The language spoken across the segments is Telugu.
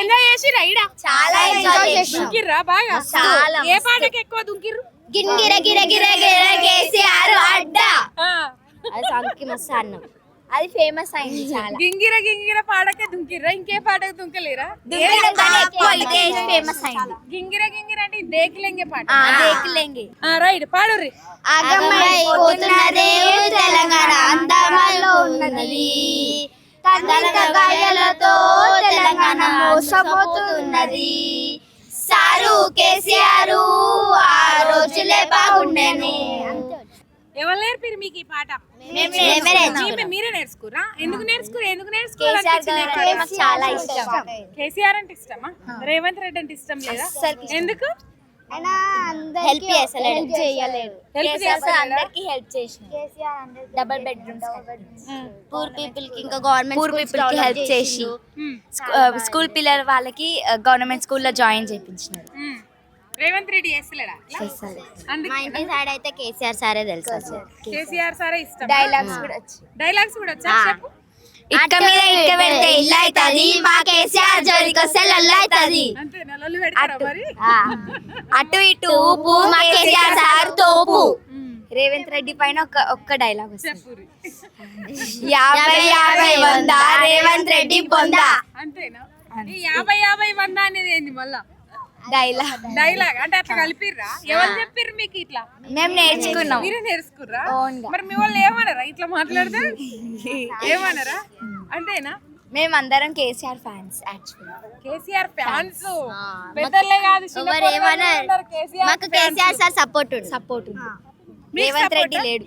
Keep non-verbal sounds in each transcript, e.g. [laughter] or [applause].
ఎంజాయ్ చేసిరా ఈడ? చాలా ఎంజాయ్ చేసినాం. దుంకిర్రా బాగా? చాలా ఏ పాటకి ఎక్కువ దుంకిర్రు? గిర గిర గిర గిర కేసీఆర్ అడ్డా. ఆ. అది సాంగ్కి మస్తు అన్నం. అది ఫేమస్ అయింది చాలా. గింగిర గింగిర పాడకే దుంకిర్రా? ఇంకే పాటకి దుంకలేరా? ఫేమస్ అయింది. గింగిర గింగిర అంటే దేకిలెంగే పాట. ఆ, దేకులేంగి. ఆ, రైట్ పాడుర్రి ఆగమైపోతున్నదే తెలంగాణ అందమాల్లో ఉన్నది. కన్నక గాయలతో తెలంగాణ మోసపోతున్నది. సారు కేసీఆర్ ఆ రోజులే బాగుండేను. ఎవరు నేర్పిరు మీకు ఈ పాట? మీరే నేర్చుకురా ఎందుకు నేర్చుకురు ఎందుకు నేర్చుకోవాలి చాలా ఇష్టం కేసీఆర్ అంటే ఇష్టమా? రేవంత్ రెడ్డి అంటే ఇష్టం లేదా? అస్సలకి హెల్ప్ చేస్తలేడు. చేయలేడు? అందరికి హెల్ప్ చేసిన. డబుల్ బెడ్రూమ్స్ పూర్ పీపుల్కి ఇంకా గవర్నమెంట్ పూర్ పీపుల్కి హెల్ప్ చేసి ఉమ్, స్కూ- ఆ, స్కూల్ పిల్లల వాళ్ళకి గవర్నమెంట్ స్కూల్లో జాయిన్ చేయించినారు. రేవంత్ రెడ్డి చేస్తలేడా? మా ఇంటి సైడ్ అయితే కేసీఆర్ సారే తెలుసు. కేసీఆర్. సారే? ఇష్టం డైలాగ్స్ కూడా వచ్చి డైలాగ్స్ కూడా వచ్చా ఇక్క మీద ఇక్క పెడితే ఇల్లు అవుతుంది వస్తే లొల్లి అవుతుంది. అటు ఇటు ఊపు మా కేసీఆర్ సార్ తోపు. రేవంత్ రెడ్డి పైన ఒక ఒక్క డైలాగ్ వస్తుంది. యాభై యాభై వంద రేవంత్ రెడ్డి పొందా అంతేనా? ఈ యాభై యాభై వంద అనేది ఏంది మళ్ళా? డైలాగ్ డైలాగ్ అంటే అట్లా కలిపిర్రా? ఎవరు చెప్పిర్రు మీకు ఇట్లా? మేము నేర్చుకున్నాం. మీరే నేర్చుకుర్రా. మరి మీ వాళ్ళు ఏమన్నారా ఇట్లా మాట్లాడితే? [laughs] ఏమన్నారా అంతేనా? మేము అందరం KCR fans actually KCR fans. పెద్దలే కాదు ఎవరు మాకు KCR sir support support Revanth Reddy? లేడు.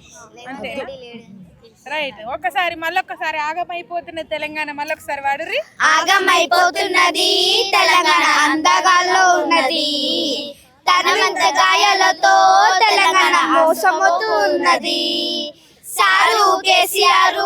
రైట్ ఒక్కసారి మళ్ళొక్కసారి ఆగమైపోతున్న తెలంగాణ మళ్ళొకసారి వాడుర్రి. ఆగమైపోతున్నది తెలంగాణ అందగాల్లో ఉన్నది. తనమంత గాయాలతో తెలంగాణ మోసమవుతున్నది. సారు కేసీఆర్